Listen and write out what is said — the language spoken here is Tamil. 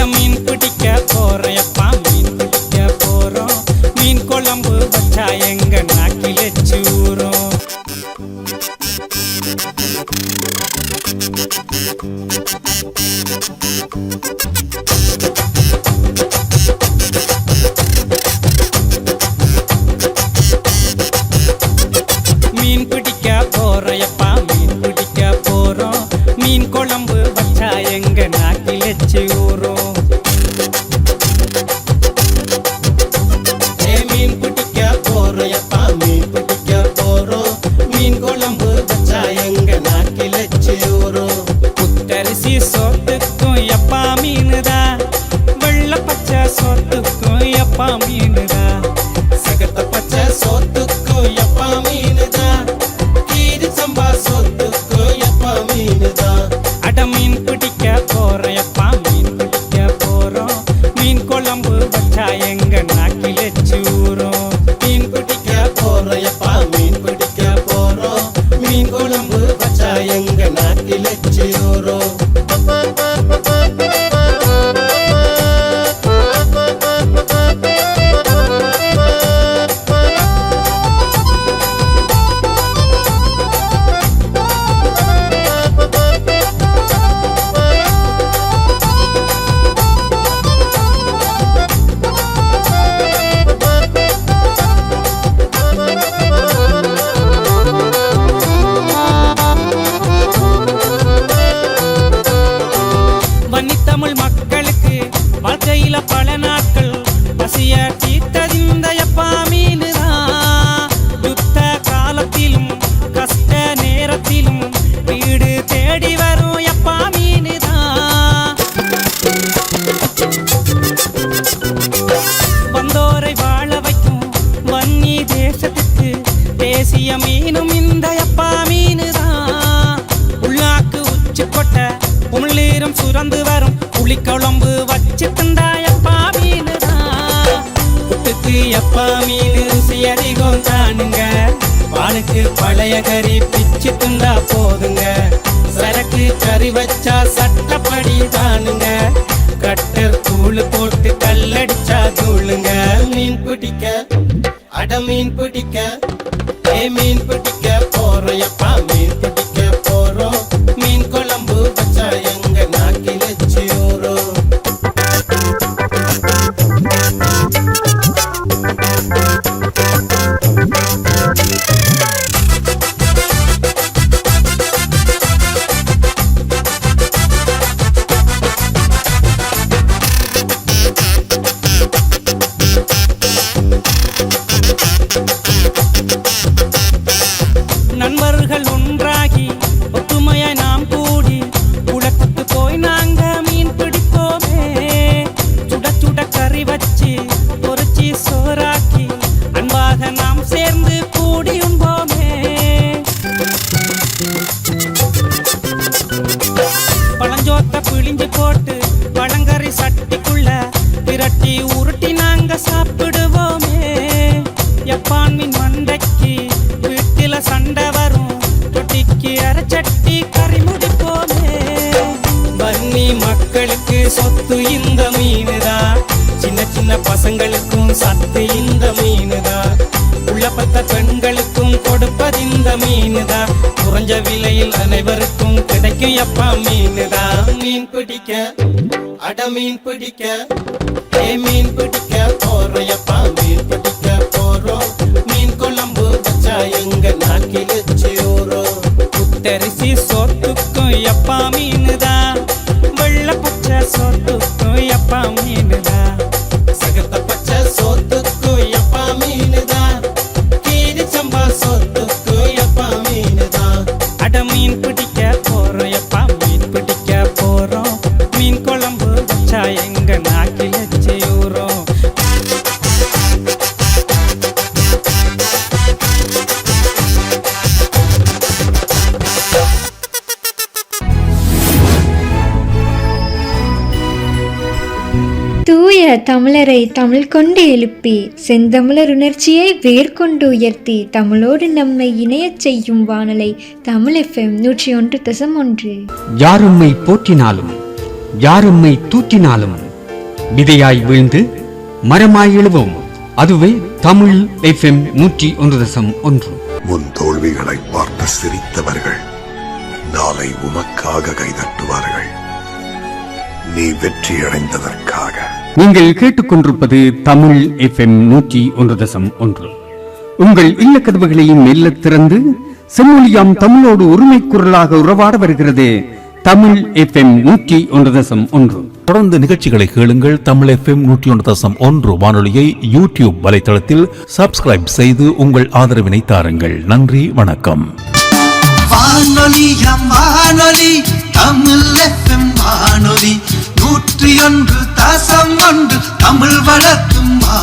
இந்த மீன் பிடிக்க போறேப்பா மீன் பிடிக்க போறோம். மீன் குழம்பு வச்சா எங்க நாக்கில சூறோம். Thank யாருக்கு பழைய கறி பிச்சு திண்டா போதுங்க. சரக்கு கறி வச்சா சட்டப்படி தானுங்க. கட்டர் தூள் போட்டு கல்லடிச்சா தூளுங்க. மீன் பிடிக்க அட மீன் பிடிக்க ஏ மீன் பிடிக்க போறையப்பா மீன் பிடிக்க. சாப்பிடுவோமே எப்பான் மீன் மண்டைக்கு வீட்டில சண்டை வரும். தொட்டிக்கு அரைச்சட்டி கறி முடிப்போமே. வன்னி மக்களுக்கு சொத்து இந்த மீனுதான் சின்ன சின்ன பசங்களுக்கும் சத்து இந்த மீனுதா? உள்ளப்பத்த பெண்களுக்கும் கொடுப்பது இந்த மீனுதா? குறைஞ்ச விலையில் அனைவருக்கும் கிடைக்கும் எப்பா மீனுதா? மீன் பிடிக்க மீன் பிடிக்க ஏ மீன் பிடிக்க போறையப்பா மீன் பிடிக்க போறோம். மீன் குழம்பு வச்சா எங்க தமிழரை தமிழ் கொண்டு எழுப்பி செந்தமிழர் உணர்ச்சியை வேர்கொண்டு உயர்த்தி தமிழோடு நம்மை இணையச் செய்யும் வானலை தமிழ் எஃப்எம் நூற்றி ஒன்று தசம் ஒன்று. யாரும்மை போற்றினாலும் யாரும்மை தூற்றினாலும் விதையாய் விழுந்து மரமாய் எழுவோம். அதுவே தமிழ் எஃப்எம் நூற்றி ஒன்று தசம் ஒன்று. உன் தோல்விகளை பார்த்து சிரித்தவர்கள் நாளை உமக்காக கைதட்டுவார்கள். நீ வெற்றியடைந்ததற்காக. நீங்கள் கேட்டுக்கொண்டிருப்பது தமிழ் எஃப்எம் நூற்றி ஒன்று தசம் ஒன்று. உங்கள் இல்ல கதவுகளையும் மெல்ல திறந்து செம்மொழியாம் தமிழோடு உரிமை குரலாக உறவாட வருகிறது தமிழ் எஃப்எம் நூற்றி ஒன்று தசம் ஒன்று. தொடர்ந்து நிகழ்ச்சிகளை கேளுங்கள் தமிழ் எஃப்எம் நூற்றி ஒன்று தசம் ஒன்று வானொலியை யூடியூப் வலைத்தளத்தில் சப்ஸ்கிரைப் செய்து உங்கள் ஆதரவினை தாருங்கள். நன்றி வணக்கம். வானொலியம் வானொலி தமிழ் எஃப்எம் வானொலி. நூற்றி ஒன்று தாசம் ஒன்று தமிழ் வளர்க்கும் மா